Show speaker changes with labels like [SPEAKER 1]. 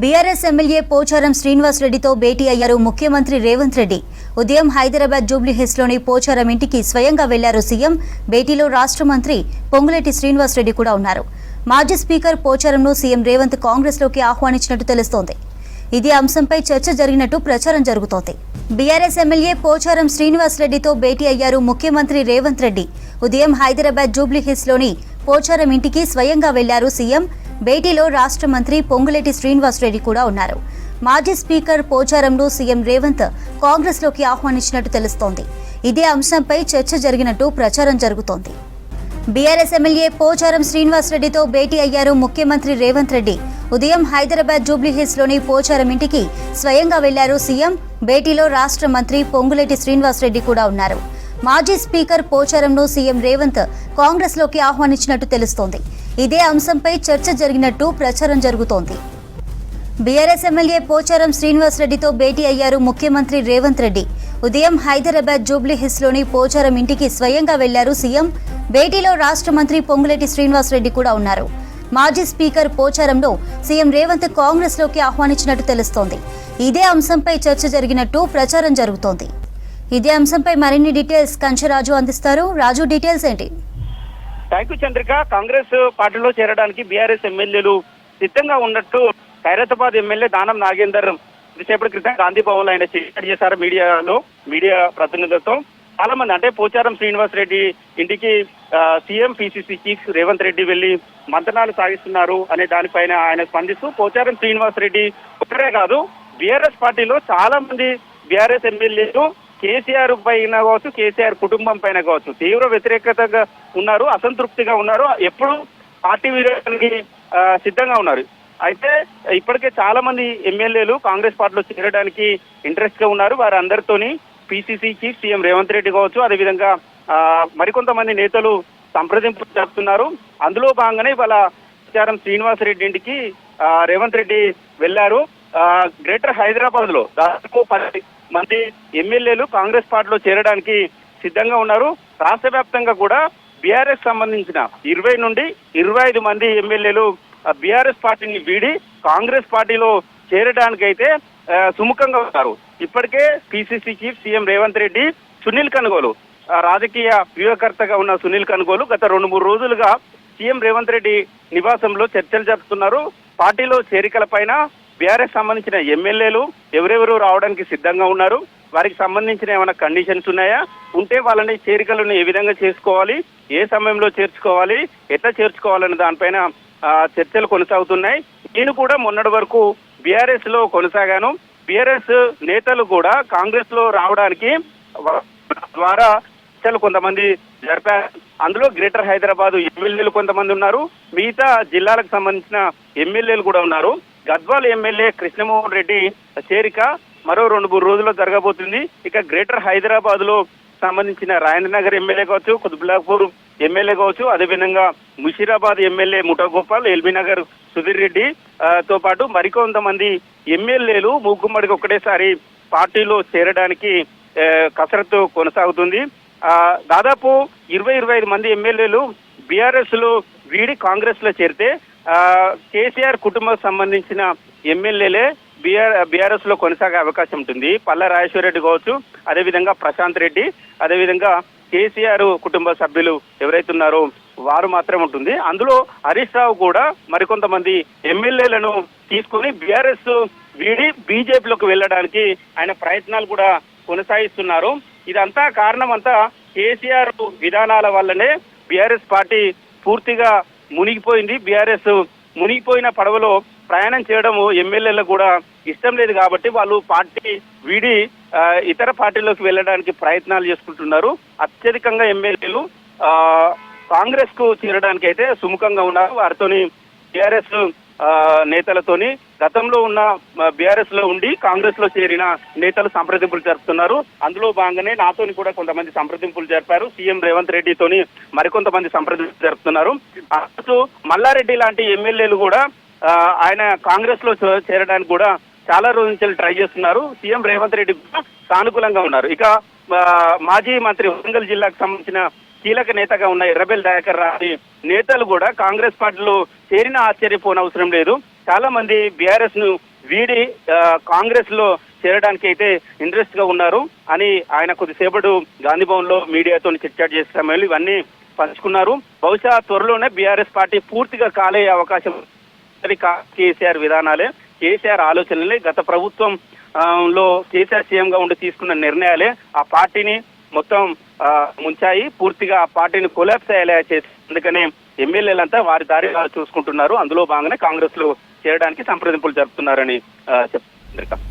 [SPEAKER 1] BRS MLA Pocharam Srinivas రెడ్డితో భేటీ అయ్యారు ముఖ్యమంత్రి రేవంత్ రెడ్డి. ఉదయం హైదరాబాద్ జూబ్లీహిల్స్లోని పోచారం ఇంటికి స్వయంగా వెళ్ళారు సీఎం. భేటీలో రాష్ట్ర మంత్రి పొంగులేటి శ్రీనివాస్ రెడ్డి కూడా ఉన్నారు. మాజీ స్పీకర్ పోచారంను సీఎం రేవంత్ కాంగ్రెస్లోకి ఆహ్వానించినట్టు తెలుస్తోంది. ఇదే అంశంపై చర్చ జరిగినట్టు ప్రచారం జరుగుతోంది. బీఆర్ఎస్ ఎమ్మెల్యే పోచారం శ్రీనివాస్ రెడ్డితో భేటీ అయ్యారు ముఖ్యమంత్రి రేవంత్ రెడ్డి. ఉదయం హైదరాబాద్ జూబ్లీహిల్స్లోని పోచారం ఇంటికి స్వయంగా వెళ్ళారు సీఎం. భేటీలో రాష్ట్ర మంత్రి పొంగులేటి శ్రీనివాస్ రెడ్డి కూడా ఉన్నారు. మాజీ స్పీకర్ పోచారంను సీఎం రేవంత్ కాంగ్రెస్లోకి ఆహ్వానించినట్టు తెలుస్తోంది. ఇదే అంశంపై చర్చ జరిగినట్టు ప్రచారం జరుగుతోంది. బీఆర్ఎస్ ఎమ్మెల్యే పోచారం శ్రీనివాస్ రెడ్డితో భేటీ అయ్యారు ముఖ్యమంత్రి రేవంత్ రెడ్డి. ఉదయం హైదరాబాద్ జూబ్లీహిల్స్లోని పోచారం ఇంటికి స్వయంగా వెళ్ళారు సీఎం. భేటీలో రాష్ట్ర మంత్రి పొంగులేటి శ్రీనివాస్ రెడ్డి కూడా ఉన్నారు. మాజీ స్పీకర్ పోచారంను సీఎం రేవంత్ కాంగ్రెస్లోకి ఆహ్వానించినట్టు తెలుస్తోంది. ఇదే అంశంపై చర్చ జరిగినట్టు ప్రచారం జరుగుతోంది. బీఆర్ఎస్ ఎమ్మెల్యే పోచారం శ్రీనివాస్ రెడ్డితో భేటీ అయ్యారు ముఖ్యమంత్రి రేవంత్ రెడ్డి. ఉదయం హైదరాబాద్ జూబ్లీ హిల్స్లోని పోచారం ఇంటికి స్వయంగా వెళ్ళారు సీఎం. భేటీలో రాష్ట్ర మంత్రి పొంగులేటి శ్రీనివాస్ రెడ్డి కూడా ఉన్నారు. మాజీ స్పీకర్ పోచారంలో సీఎం రేవంత్ కాంగ్రెస్లోకి ఆహ్వానించినట్టు తెలుస్తోంది. ఇదే అంశంపై చర్చ జరిగినట్టు ప్రచారం జరుగుతోంది. ఇదే అంశంపై మరిన్ని డీటెయిల్స్ కంచరాజు అందిస్తారు. రాజు డీటెయిల్స్ ఏంటి?
[SPEAKER 2] Thank you Chandrika. కాంగ్రెస్ పార్టీలో చేరడానికి బీఆర్ఎస్ ఎమ్మెల్యేలు సిద్ధంగా ఉన్నట్టు ఖైరతాబాద్ ఎమ్మెల్యే దానం నాగేందర్ కొద్దిసేపటి క్రితం గాంధీ భవన్లో ఆయన స్టేట్మెంట్ చేశారు మీడియాలో మీడియా ప్రతినిధులతో. చాలా మంది అంటే పోచారం శ్రీనివాస్ రెడ్డి ఇంటికి CM PCC chief Revanth Reddy వెళ్ళి మంతనాలు సాగిస్తున్నారు అనే దానిపైన ఆయన స్పందిస్తూ పోచారం శ్రీనివాస్ రెడ్డి ఒక్కరే కాదు బీఆర్ఎస్ పార్టీలో చాలా మంది బీఆర్ఎస్ ఎమ్మెల్యేలు కేసీఆర్ పైన కావచ్చు కేసీఆర్ కుటుంబం పైన కావచ్చు తీవ్ర వ్యతిరేకతగా ఉన్నారు అసంతృప్తిగా ఉన్నారు ఎప్పుడు పార్టీ విరోధానికి సిద్ధంగా ఉన్నారు. అయితే ఇప్పటికే చాలా మంది ఎమ్మెల్యేలు కాంగ్రెస్ పార్టీలో చేరడానికి ఇంట్రెస్ట్గా ఉన్నారు. వారందరితోని PCC chief CM Revanth Reddy కావచ్చు అదేవిధంగా మరికొంతమంది నేతలు సంప్రదింపు జరుపుతున్నారు. అందులో భాగంగానే ఇవాళ ప్రచారం శ్రీనివాస్ రెడ్డి ఇంటికి రేవంత్ రెడ్డి వెళ్ళారు గ్రేటర్ హైదరాబాద్లో దాదాపు పది మంది ఎమ్మెల్యేలు కాంగ్రెస్ పార్టీలో చేరడానికి సిద్ధంగా ఉన్నారు. రాష్ట్ర వ్యాప్తంగా కూడా బీఆర్ఎస్ సంబంధించిన ఇరవై నుండి ఇరవై ఐదు మంది ఎమ్మెల్యేలు బీఆర్ఎస్ పార్టీని వీడి కాంగ్రెస్ పార్టీలో చేరడానికైతే సుముఖంగా ఉన్నారు. ఇప్పటికే PCC chief CM Revanth Reddy Sunil Kanugolu రాజకీయ వ్యూహకర్తగా ఉన్న సునీల్ కనుగోలు గత రెండు మూడు రోజులుగా సీఎం రేవంత్ రెడ్డి నివాసంలో చర్చలు జరుపుతున్నారు. పార్టీలో చేరికల పైన బీఆర్ఎస్ సంబంధించిన ఎమ్మెల్యేలు ఎవరెవరు రావడానికి సిద్ధంగా ఉన్నారు? వారికి సంబంధించిన ఏమైనా కండిషన్స్ ఉన్నాయా? ఉంటే వాళ్ళని చేరికలను ఏ విధంగా చేసుకోవాలి? ఏ సమయంలో చేర్చుకోవాలి? ఎట్లా చేర్చుకోవాలనే దానిపైన చర్చలు కొనసాగుతున్నాయి. నేను కూడా మొన్నటి వరకు బీఆర్ఎస్లో కొనసాగాను. బీఆర్ఎస్ నేతలు కూడా కాంగ్రెస్లో రావడానికి ద్వారా చర్చలు కొంతమంది జరిపారు. అందులో గ్రేటర్ హైదరాబాద్ ఎమ్మెల్యేలు కొంతమంది ఉన్నారు. మిగతా జిల్లాలకు సంబంధించిన ఎమ్మెల్యేలు కూడా ఉన్నారు. గద్వాల్ ఎమ్మెల్యే కృష్ణమోహన్ రెడ్డి చేరిక మరో రెండు మూడు రోజుల్లో జరగబోతుంది. ఇక గ్రేటర్ హైదరాబాద్లో సంబంధించిన రాజేంద్రనగర్ ఎమ్మెల్యే కావచ్చు కుతుబ్లాపూర్ ఎమ్మెల్యే కావచ్చు అదేవిధంగా ముషీరాబాద్ ఎమ్మెల్యే ముఠాగోపాల్ ఎల్బీ నగర్ సుధీర్ రెడ్డి తో పాటు మరికొంతమంది ఎమ్మెల్యేలు మూకుమ్మడికి ఒకటేసారి పార్టీలో చేరడానికి కసరత్తు కొనసాగుతుంది. ఆ, దాదాపు ఇరవై ఇరవై ఐదు మంది ఎమ్మెల్యేలు బీఆర్ఎస్లో వీడి కాంగ్రెస్లో చేరితే కేసీఆర్ కుటుంబం సంబంధించిన ఎమ్మెల్యేలే బీఆర్ బీఆర్ఎస్లో కొనసాగే అవకాశం ఉంటుంది. పల్ల రాజేశ్వర రెడ్డి కావచ్చు అదేవిధంగా ప్రశాంత్ రెడ్డి అదేవిధంగా కేసీఆర్ కుటుంబ సభ్యులు ఎవరైతే ఉన్నారో వారు మాత్రం ఉంటుంది. అందులో హరీష్ రావు కూడా మరికొంతమంది ఎమ్మెల్యేలను తీసుకుని బీఆర్ఎస్ వీడి బీజేపీలోకి వెళ్ళడానికి ఆయన ప్రయత్నాలు కూడా కొనసాగిస్తున్నారు. ఇదంతా కారణం అంతా కేసీఆర్ విధానాల వల్లనే బీఆర్ఎస్ పార్టీ పూర్తిగా మునిగిపోయింది. బీఆర్ఎస్ మునిగిపోయిన పడవలో ప్రయాణం చేయడం ఎమ్మెల్యేలకు కూడా ఇష్టం లేదు కాబట్టి వాళ్ళు పార్టీ వీడి ఇతర పార్టీలోకి వెళ్ళడానికి ప్రయత్నాలు చేసుకుంటున్నారు. అత్యధికంగా ఎమ్మెల్యేలు కాంగ్రెస్కు చేరడానికి అయితే సుముఖంగా ఉన్నారు. వారితోని టీఆర్ఎస్ నేతలతోని గతంలో ఉన్న బీఆర్ఎస్లో ఉండి కాంగ్రెస్లో చేరిన నేతలు సంప్రదింపులు జరుపుతున్నారు. అందులో భాగంగానే నాతోని కూడా కొంతమంది సంప్రదింపులు జరిపారు. సీఎం రేవంత్ రెడ్డితోని మరికొంతమంది సంప్రదింపులు జరుపుతున్నారు. అటు మల్లారెడ్డి లాంటి ఎమ్మెల్యేలు కూడా ఆయన కాంగ్రెస్లో చేరడానికి కూడా చాలా రోజుల నుంచి ట్రై చేస్తున్నారు. సీఎం రేవంత్ రెడ్డి కూడా సానుకూలంగా ఉన్నారు. ఇక మాజీ మంత్రి వరంగల్ జిల్లాకు సంబంధించిన కీలక నేతగా ఉన్న ఎర్రబెల్ దయాకర్ రాని నేతలు కూడా కాంగ్రెస్ పార్టీలో చేరిన ఆశ్చర్యపోనవసరం లేదు. చాలా మంది బీఆర్ఎస్ను వీడి కాంగ్రెస్లో చేరడానికి అయితే ఇంట్రెస్ట్గా ఉన్నారు అని ఆయన కొద్దిసేపటి గాంధీ భవన్లో మీడియాతో చిట్చాట్ చేసే సమయంలో ఇవన్నీ పంచుకున్నారు. బహుశా త్వరలోనే బీఆర్ఎస్ పార్టీ పూర్తిగా కాలే అవకాశం కేసీఆర్ విధానాలే. కేసీఆర్ ఆలోచనలే. గత ప్రభుత్వం లో కేసీఆర్ సీఎం గా ఉండి తీసుకున్న నిర్ణయాలే. ఆ పార్టీని మొత్తం ఆ, ముంచాయి. పూర్తిగా ఆ పార్టీని కొలాప్స్ అయ్యేలా చేసి అందుకనే ఎమ్మెల్యేలంతా వారి దారి వారు చూసుకుంటున్నారు. అందులో భాగంగానే కాంగ్రెస్లో చేరడానికి సంప్రదింపులు జరుపుతున్నారని చెప్తున్నారు